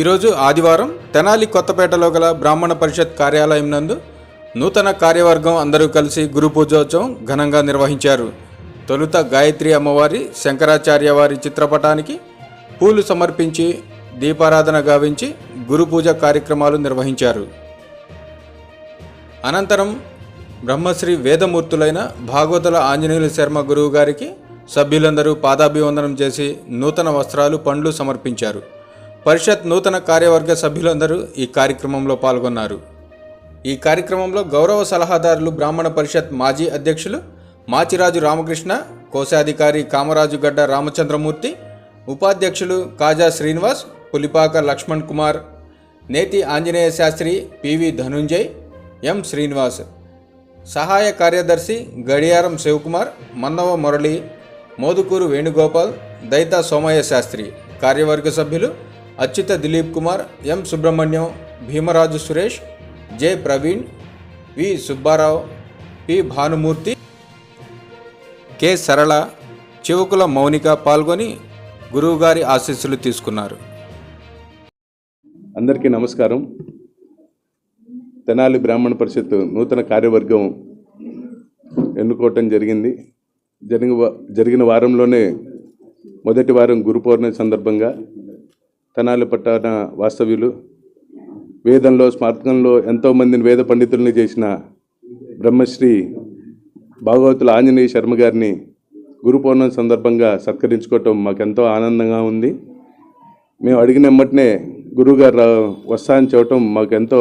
ఈరోజు ఆదివారం తెనాలి కొత్తపేటలో గల బ్రాహ్మణ పరిషత్ కార్యాలయం నందు నూతన కార్యవర్గం అందరూ కలిసి గురు పూజోత్సవం ఘనంగా నిర్వహించారు. తొలుత గాయత్రి అమ్మవారి శంకరాచార్య వారి చిత్రపటానికి పూలు సమర్పించి దీపారాధన గావించి గురు పూజ కార్యక్రమాలు నిర్వహించారు. అనంతరం బ్రహ్మశ్రీ వేదమూర్తులైన భాగవతుల ఆంజనేయుల శర్మ గురువు గారికి సభ్యులందరూ పాదాభివందనం చేసి నూతన వస్త్రాలు పండ్లు సమర్పించారు. పరిషత్ నూతన కార్యవర్గ సభ్యులందరూ ఈ కార్యక్రమంలో పాల్గొన్నారు. ఈ కార్యక్రమంలో గౌరవ సలహాదారులు బ్రాహ్మణ పరిషత్ మాజీ అధ్యక్షులు మాచిరాజు రామకృష్ణ కోశాధికారి కామరాజు గడ్డ రామచంద్రమూర్తి ఉపాధ్యక్షులు కాజా శ్రీనివాస్ పులిపాక లక్ష్మణ్ కుమార్ నేతి ఆంజనేయ శాస్త్రి పివి ధనుంజయ్ ఎం శ్రీనివాస్ సహాయ కార్యదర్శి గడియారం శివకుమార్ మన్నవ మురళి మోదుకూరు వేణుగోపాల్ దైతా సోమయ్య శాస్త్రి కార్యవర్గ సభ్యులు Achyuta Dilip Kumar M Subrahmanyam Bhimaraju Suresh J Praveen V Subbarao P Bhanumurthy K Sarala Chivukula Mounika పాల్గొని గురువుగారి ఆశీస్సులు తీసుకున్నారు. అందరికీ నమస్కారం. తెనాలి బ్రాహ్మణ పరిషత్ నూతన కార్యవర్గం ఎన్నుకోవటం జరిగింది. జరిగిన జరిగిన వారంలోనే మొదటి వారం గురు పౌర్ణమి సందర్భంగా తెనాలి పట్టణ వాస్తవ్యులు వేదంలో స్మారకంలో ఎంతోమందిని వేద పండితుల్ని చేసిన బ్రహ్మశ్రీ భాగవతుల ఆంజనేయ శర్మ గారిని గురు పౌర్ణమి సందర్భంగా సత్కరించుకోవటం మాకెంతో ఆనందంగా ఉంది. మేము అడిగిన వెంబటనే గురువుగారు వస్తా అని చెప్పటం మాకెంతో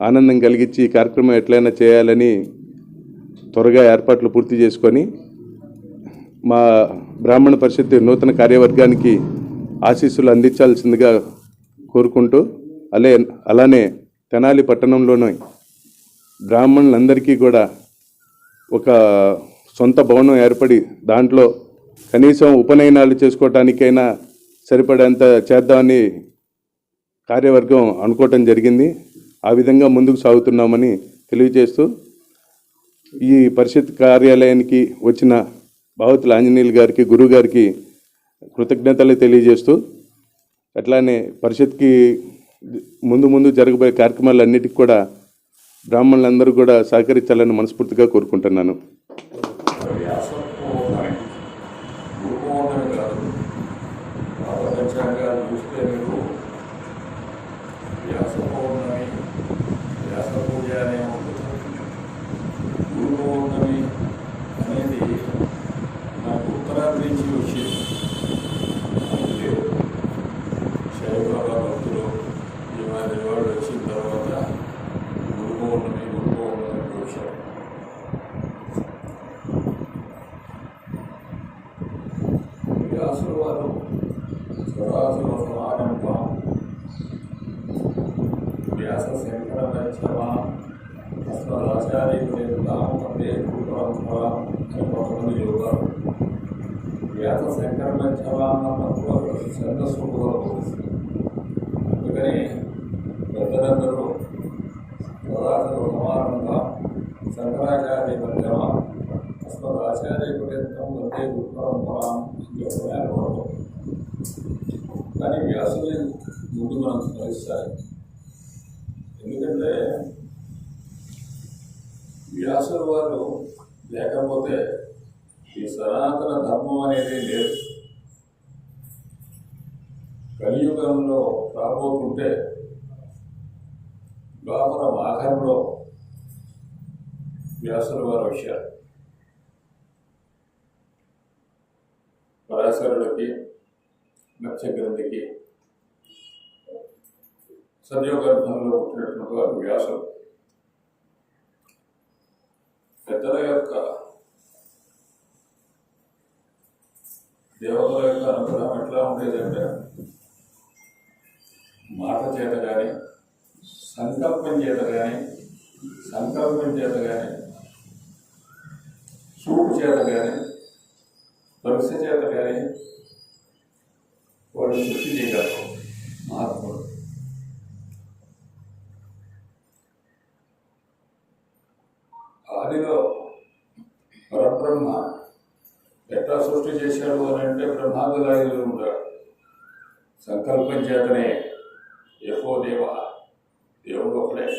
ఆనందం కలిగించి ఈ కార్యక్రమం ఎట్లయినా చేయాలని త్వరగా ఏర్పాట్లు పూర్తి చేసుకొని మా బ్రాహ్మణ పరిషత్ నూతన కార్యవర్గానికి ఆశీస్సులు అందించాల్సిందిగా కోరుకుంటూ అలే అలానే తెనాలి పట్టణంలోని బ్రాహ్మణులందరికీ కూడా ఒక సొంత భవనం ఏర్పడి దాంట్లో కనీసం ఉపనయనాలు చేసుకోవటానికైనా సరిపడేంత చేద్దామని కార్యవర్గం అనుకోవటం జరిగింది. ఆ విధంగా ముందుకు సాగుతున్నామని తెలియజేస్తూ ఈ పరిషత్ కార్యాలయానికి వచ్చిన భావతుల ఆంజనేయులు గారికి గురువు గారికి కృతజ్ఞతలు తెలియజేస్తూ అట్లానే పరిషత్కి ముందు ముందు జరగబోయే కార్యక్రమాలన్నిటికీ కూడా బ్రాహ్మణులందరూ కూడా సహకరించాలని మనస్ఫూర్తిగా కోరుకుంటున్నాను. అస్మదాచార్యులు రామకంటే పరంపర అని కొంతమంది చెబుతారు వ్యాస శంకర వైష్ణవ అన్నప్పుడు ఛందస్సు కూడా పోతుంది అందుకని పెద్దలందరూ స్వరాసుల సమానంగా శంకరాచార్య మధ్యమ అస్మదాచార్య పర్యంతం వందే గురుపరంపరాం చెప్పడం కానీ వ్యాసుని ముందు మనం స్మరిస్తాయి వ్యాసుల వారు లేకపోతే ఈ సనాతన ధర్మం అనేది లేదు. కలియుగంలో రాబోతుంటే ద్వాపర ఆఖరంలో వ్యాసుల వారు వచ్చారు పరాశరుడికి మత్స్యగ్రంథికి సద్యోగర్భంలో పుట్టినటువంటి వారు వ్యాసులు. పెద్దల యొక్క దేవతల యొక్క అనుగ్రహం ఎట్లా ఉండేదంటే మాట చేత కానీ సంకల్పం చేత కానీ సంకల్పం చేత కానీ చూపు చేత కానీ స్పర్శ చేత కానీ వాడు సృష్టి చేయగలరు. బ్రహ్మ. ఎట్లా సృష్టి చేశాడు అని అంటే బ్రహ్మాంగదాయుడు ఉంటాడు సంకల్పం చేతనే ఎహో దేవ దేవుడు ఒకడే.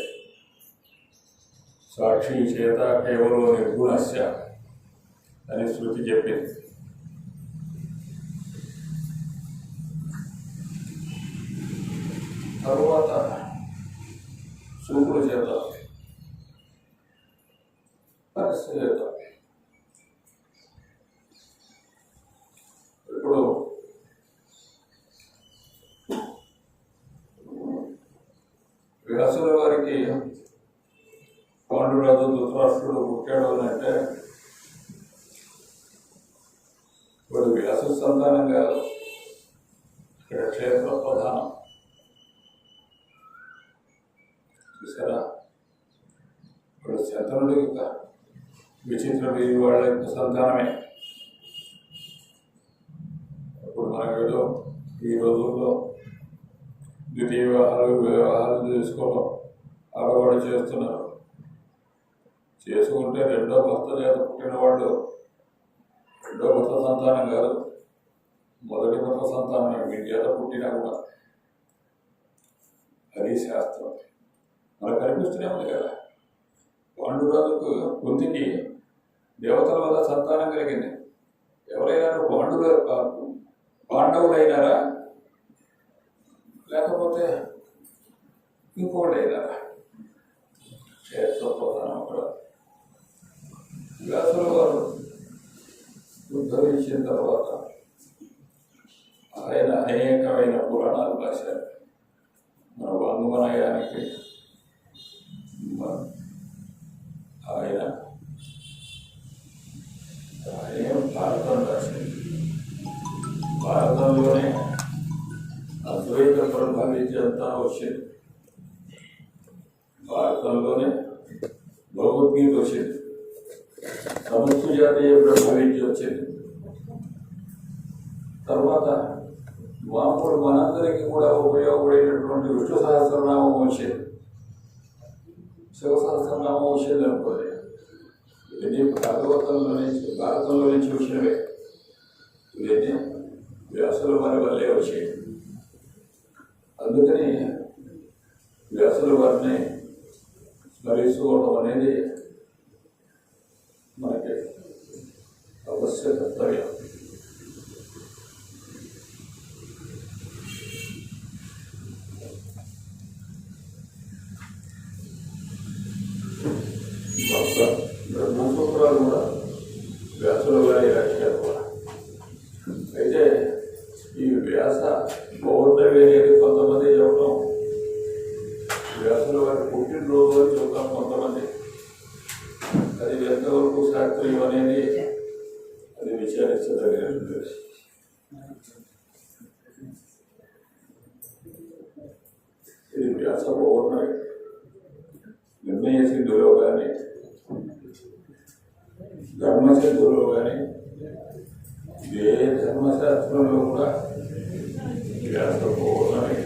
సాక్షి చేత కేవలం నిర్గుణస్య అని శృతి చెప్పింది. తరువాత శుకుడు చేత శతనుడు యొక్క విచిత్ర వీరి వాళ్ళ యొక్క సంతానమే. ఇప్పుడు మనకేదో ఈ రోజుల్లో ద్వితీయ వివాహాలు వివాహాలు చేసుకోవడం అలవాటు చేస్తున్నారు. చేసుకుంటే రెండో భర్త చేత పుట్టిన వాళ్ళు రెండో భర్త సంతానం కాదు మొదటి భర్త సంతానం మీ చేత పుట్టినా కూడా. అది శాస్త్రం. మనకు కనిపిస్తూనే ఉంది కదా. పాండురాజుకు కుంతికి దేవతల వల్ల సంతానం కలిగింది. ఎవరైనా పాండుల పాండవులైనారా? లేకపోతే ఇంకోటైనారా అయినారా క్షేత్ర అక్కడ. వ్యాసుల వారు ఉద్భవించిన తర్వాత ఆయన అనేకమైన పురాణాలు రాశారు. మన వంగమనయానికి ఆయన ఆయన భారతం రాసింది భారతంలోనే అద్వైత ప్రభావిత్య అంతా వచ్చింది భారతంలోనే భగవద్గీత వచ్చింది సమస్త జాతీయ బ్రహ్మవిద్య వచ్చింది తర్వాత మామూలు మనందరికీ కూడా ఉపయోగపడేటటువంటి విష్ణు సహస్రనామం వచ్చింది శివ సహస్రనామం వచ్చింది అనుకోండి ఇవన్నీ భాగవతంలో నుంచి భారతంలో నుంచి వచ్చినవే ఇవన్నీ వ్యాసుల వారి వల్లే వచ్చాయి నిర్ణయ సింధులో కానీ ధర్మసింధులో కానీ ఏ ధర్మశాస్త్రంలో కూడా వ్యాస పౌర్ణమి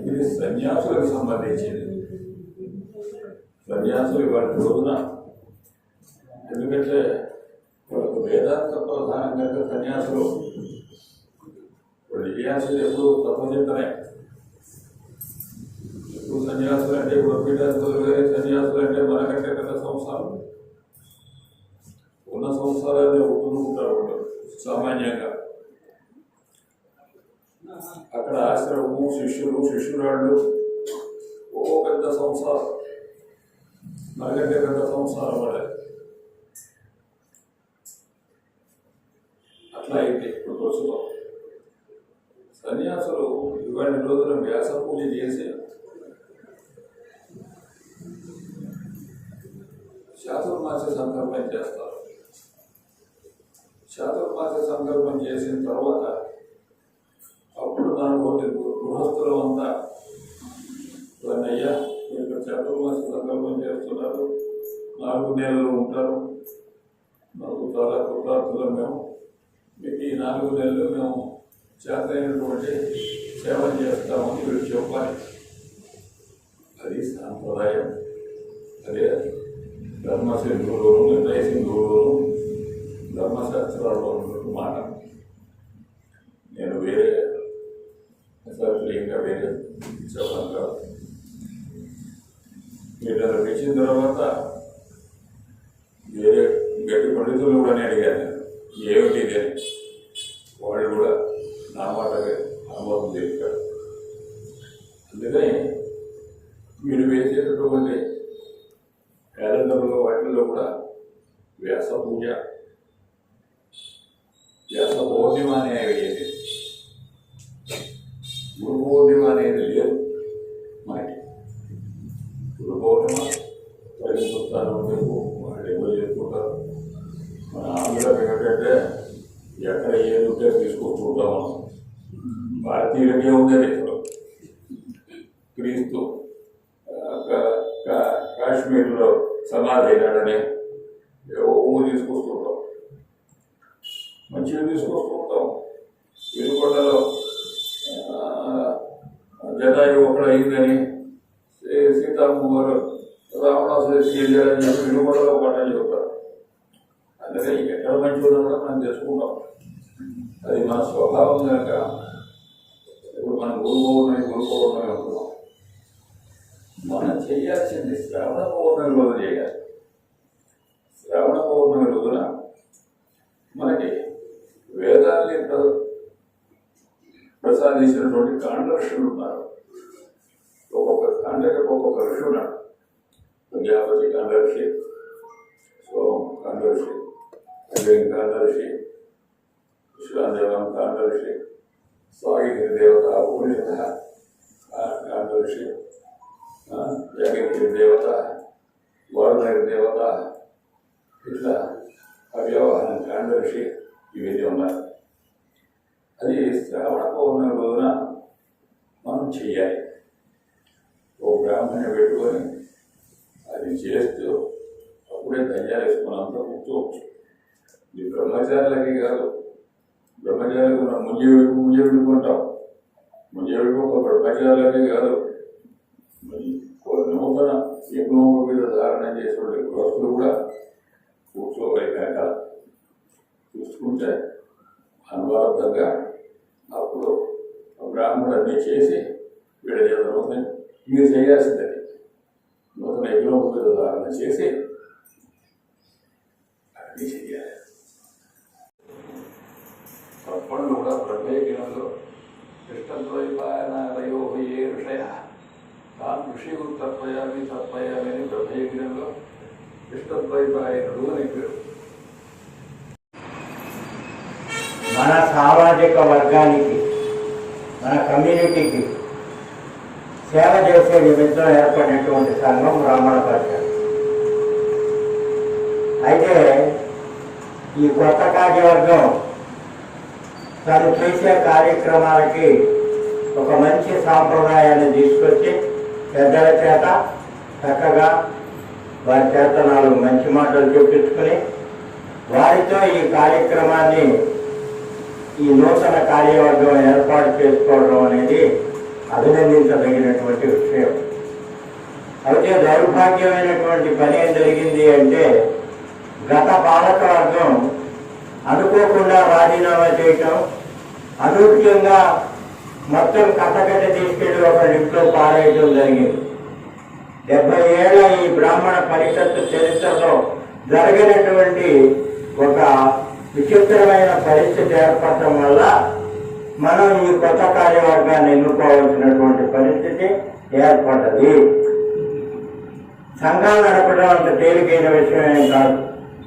ఇది సన్యాసులకు సంబంధించింది సన్యాసులు వాటి రోజున ఎందుకంటే వాళ్ళకు వేదాంత ప్రధానం కనుక సన్యాసులు ఇప్పుడు సన్యాసులు ఎప్పుడు తత్వచింతనే ఇప్పుడు సన్యాసులు అంటే ఇప్పుడు పీఠాసులు కానీ సన్యాసులు అంటే మనకంటే పెద్ద సంసారం ఉన్న సంసారాన్ని ఒప్పుకుంటారు వాళ్ళు సామాన్యంగా అక్కడ ఆశ్రమము శిష్యులు శిష్యురాళ్ళు ఓ పెద్ద సంసారం మనకంటే పెద్ద సంసారం వాళ్ళే అట్లా అయితే ఇప్పుడు ప్రస్తుతం సన్యాసులు ఇవాళ రోజున వ్యాస పూజ చేసి చాతుర్మాస సంకల్పం చేస్తారు. చాతుర్మాస సంకల్పం చేసిన తర్వాత అప్పుడు దాని గృహస్థులు అంతా అయ్యా మీరు చతుర్మాస సంకల్పం చేస్తున్నారు. నాలుగు నెలలు ఉంటారు. మాకు చాలా కృతార్థులం మేము. మీకు ఈ నాలుగు నెలలు మేము చేతైనటువంటి సేవ చేస్తామని వీళ్ళు చెప్పాలి. అది సాంప్రదాయం. అదే ధర్మసింధువులోను నిర్ణయ సింధువులోను ధర్మశాస్త్రాల్లో ఉన్నటువంటి మాట. నేను వేరే శాస్త్రీయంగా వేరే చెప్పాను. కాదు మీరు వచ్చిన తర్వాత వేరే గట్టి పండితులు కూడా నేను అడిగాను. ఏమిటి ఇది? క్రీస్తు ఆ, కా- కాశ్మీర్లో సమాధి అయినాడని ఊ తీసుకొస్తుంటాం. మంచిగా తీసుకొస్తుంటాం. వినుకొండలో జటాయు ఒకడు అయిందని సీ- సీతమ్మ గారు రావణాసుడు వెళ్ళారని చెప్పి వినుకొండలో పట్టని చెబుతారు. అందుకే ఎక్కడ మంచి ఉన్నా కూడా మనం తెలుసుకుంటాం అది మన స్వభావం కనుక ఇప్పుడు మన గురువు ఉన్నాయి గురు పౌర్ణమి మనం చేయాల్సింది శ్రావణ పౌర్ణమి రోజు చేయాలి శ్రావణ పౌర్ణమి రోజున మనకి వేదాల్ని ప్రసాదించినటువంటి కాండ ఋషులు ఉన్నారు. ఒక్కొక్క కాండకి ఒక్కొక్క ఋషి ఉన్నాడు. ప్రజాపతి కాండ ఋషి కాండర్షి కాండ ఋషి అగ్ని కాండ ఋషి కాండ ఋషి దేవత ఉపనిషద కాండ ఋషి. జగన్కి దేవత వరుణకి దేవత ఇట్లా అవ్యవహారం కాండర్షి ఇవన్నీ ఉన్నారు. అది శ్రావణ పౌర్ణమి రోజున మనం చెయ్యాలి. ఓ బ్రాహ్మణ్య పెట్టుకొని అది చేస్తూ అప్పుడే ధన్యాలు వేసుకున్నంత కూర్చోవచ్చు ఇది బ్రహ్మచారులకి కాదు. బ్రహ్మచారులకు మనం ముంజ ముంజ విడుకుంటాం ముంజ విడుకు ఒక బ్రహ్మచారులకి కాదు. నూతన యజ్ఞోప మీద ధారణ చేసే గృహస్థులు కూడా కూర్చోగలిగాక చూసుకుంటే అనుభవంగా అప్పుడు బ్రాహ్మణుడు అన్నీ చేసి వీళ్ళ చేత మీరు చేయాల్సిందే. నూతన యజ్ఞోప ధారణ చేసి అన్నీ చేయాలి. తప్పకుండా కూడా బ్రహ్మయజ్ఞంలో కృష్ణద్వైపాయనాలయో ఏ ఋషయ తాను ఋషికు తత్వయామి తత్వయామి అని బ్రహ్మయజ్ఞంలో కృష్ణద్వైపాయనుడు అని పేరు. మన సామాజిక వర్గానికి మన కమ్యూనిటీకి సేవ చేసే నిమిత్తం ఏర్పడినటువంటి సంఘం బ్రాహ్మణ పరిషత్. అయితే ఈ కొత్త కార్యవర్గం తను చేసే కార్యక్రమాలకి ఒక మంచి సాంప్రదాయాన్ని తీసుకొచ్చి పెద్దల చేత చక్కగా వారి చేత నాలుగు మంచి మాటలు చెప్పించుకుని వారితో ఈ కార్యక్రమాన్ని ఈ నూతన కార్యవర్గం ఏర్పాటు చేసుకోవడం అనేది అభినందించదగినటువంటి విషయం. అయితే దౌర్భాగ్యమైనటువంటి పని ఏం జరిగింది అంటే గత పాలకవర్గం అనుకోకుండా రాజీనామా చేయటం అనూహ్యంగా మొత్తం కట్టకట్ట తీసుకెళ్ళి ఒక ఇంట్లో పారేయటం జరిగింది. డెబ్బై ఏళ్ళ ఈ బ్రాహ్మణ పరిషత్తు చరిత్రలో జరిగినటువంటి ఒక విచిత్రమైన పరిస్థితి ఏర్పడటం వల్ల మనం ఈ కొత్త కార్యవర్గాన్ని ఎన్నుకోవాల్సినటువంటి పరిస్థితి ఏర్పడ్డది. సంఘాలు నడపడం అంత తేలికైన విషయమే కాదు.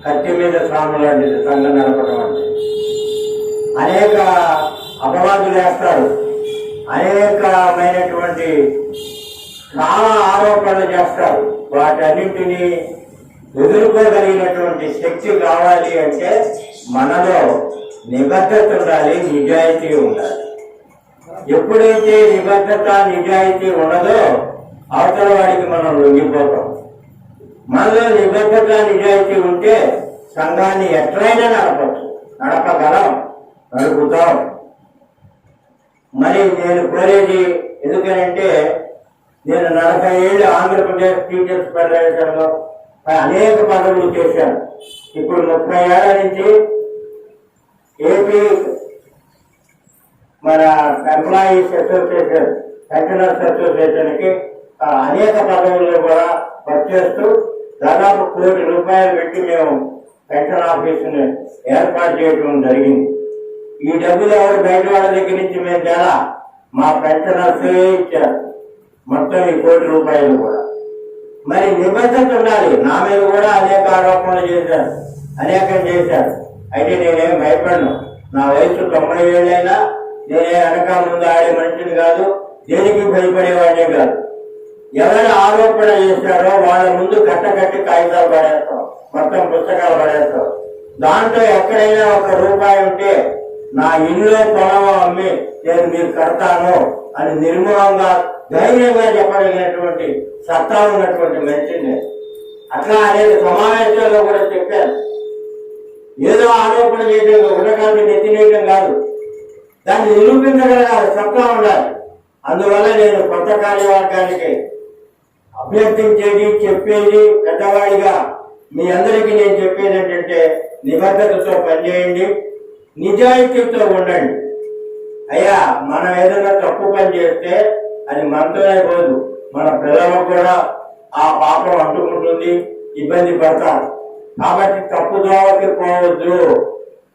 కత్తి మీద స్వామి లాంటిది సంఘం నడపడం అంటే. అనేక అపవాదులు వేస్తారు. అనేకమైనటువంటి చాలా ఆరోపణలు చేస్తారు. వాటన్నింటినీ ఎదుర్కోగలిగినటువంటి శక్తి కావాలి అంటే మనలో నిబద్ధత ఉండాలి నిజాయితీ ఉండాలి. ఎప్పుడైతే నిబద్ధత నిజాయితీ ఉండదో అవతల వాడికి మనం లొంగిపోతాం. మనలో నిబద్ధత నిజాయితీ ఉంటే సంఘాన్ని ఎట్లయినా నడపచ్చు నడపగలం నడుపుతాం. మరి నేను కోరేది ఎందుకనంటే నేను నలభై ఏళ్ళు ఆంధ్రప్రదేశ్ టీచర్స్ ఫెడరేషన్లో అనేక పదవులు చేశాను. ఇప్పుడు ముప్పై ఏళ్ళ నుంచి ఏపీ మన ఎంప్లాయీస్ అసోసియేషన్ పెన్షనర్స్ అసోసియేషన్కి ఆ, అనేక పదవుల్లో కూడా ఖర్చు చేస్తూ దాదాపు కోటి రూపాయలు పెట్టి మేము పెన్షన్ ఆఫీసుని ఏర్పాటు చేయడం జరిగింది. ఈ డబ్బులు ఎవరు బయట వాళ్ళ దగ్గర నుంచి మేము తేలా మా పెన్షనర్సే ఇచ్చారు. మొత్తం ఈ కోటి రూపాయలు కూడా. మరి నిబద్ధత ఉండాలి. నా మీద కూడా అనేక ఆరోపణలు చేశారు. అనేకం చేశారు. అయితే నేనేం భయపడను. నా వయసు తొంభై ఏళ్ళైనా నేనే వెనక ముందు ఆడే మనిషిని కాదు దేనికి భయపడేవాడే కాదు. ఎవరైనా ఆరోపణ చేశారో వాళ్ళ ముందు కట్టకట్టి కాగితాలు పడేస్తాం. మొత్తం పుస్తకాలు పడేస్తాం. దాంట్లో ఎక్కడైనా ఒక రూపాయి ఉంటే నా ఇల్లు పొలం అమ్మి నేను మీరు కడతాను అని నిర్మూలంగా ధైర్యంగా చెప్పగలిగినటువంటి సత్తా ఉన్నటువంటి మనిషిని. అట్లా అనేక సమావేశాల్లో కూడా చెప్పాను. ఏదో ఆరోపణ చేయడం ఉండకాన్ని నెత్తినేయడం కాదు. దాన్ని నిరూపించగలగాలి సత్తా ఉండాలి. అందువల్ల నేను కొత్త కార్యవర్గానికి అభ్యర్థించేది చెప్పేది పెద్దవాడిగా మీ అందరికీ నేను చెప్పేది ఏంటంటే నిబద్ధతతో పనిచేయండి. నిజాయితీతో ఉండండి. అయ్యా మనం ఏదైనా తప్పు పని చేస్తే అది మనతోనే పోదు మన పిల్లలకు కూడా ఆ పాపం అంటుకుంటుంది ఇబ్బంది పడతారు. కాబట్టి తప్పు దోవకి పోవద్దు.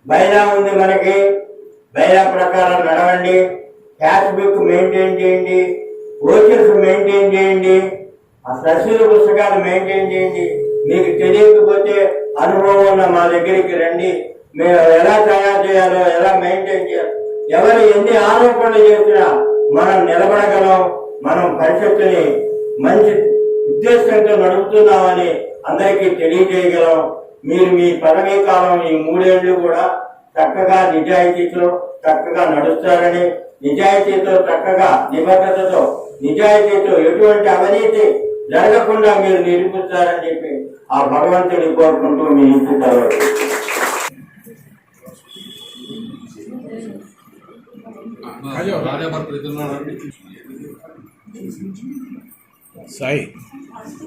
బైనా ఉంది మనకి బైనా ప్రకారం నడవండి. క్యాష్ బుక్ మెయింటైన్ చేయండి. ఓచర్స్ మెయింటైన్ చేయండి. ఆ సరస్సుల పుస్తకాలు మెయింటైన్ చేయండి. మీకు తెలియకపోతే అనుభవం ఉన్న మా దగ్గరికి రండి. మేము ఎలా తయారు చేయాలో ఎలా మెయింటైన్ చేయాలి ఎవరు ఎన్ని ఆరోపణలు చేసినా మనం నిలబడగలం మనం పరిషత్తుని మంచి ఉద్దేశంతో నడుపుతున్నామని అందరికీ తెలియజేయగలం. మీరు మీ పదవీ కాలం ఈ మూడేళ్ళు కూడా చక్కగా నిజాయితీతో చక్కగా నడుస్తారని నిజాయితీతో చక్కగా నిబద్ధతతో నిజాయితీతో ఎటువంటి అవినీతి జరగకుండా మీరు నిరూపిస్తారని చెప్పి ఆ భగవంతుని కోరుకుంటూ మీ ఇంటి తర్వాత సాయి Asri.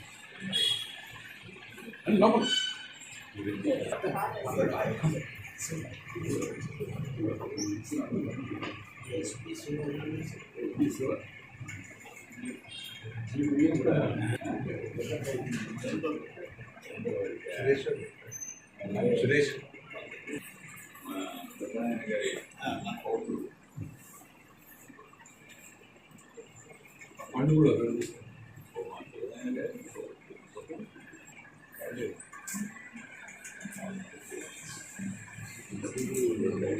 లోపల సురేష్ పెద్దనాయన గారి పౌరుడు పండు కూడా పెరుగుతుంది పెద్దనాయన గారి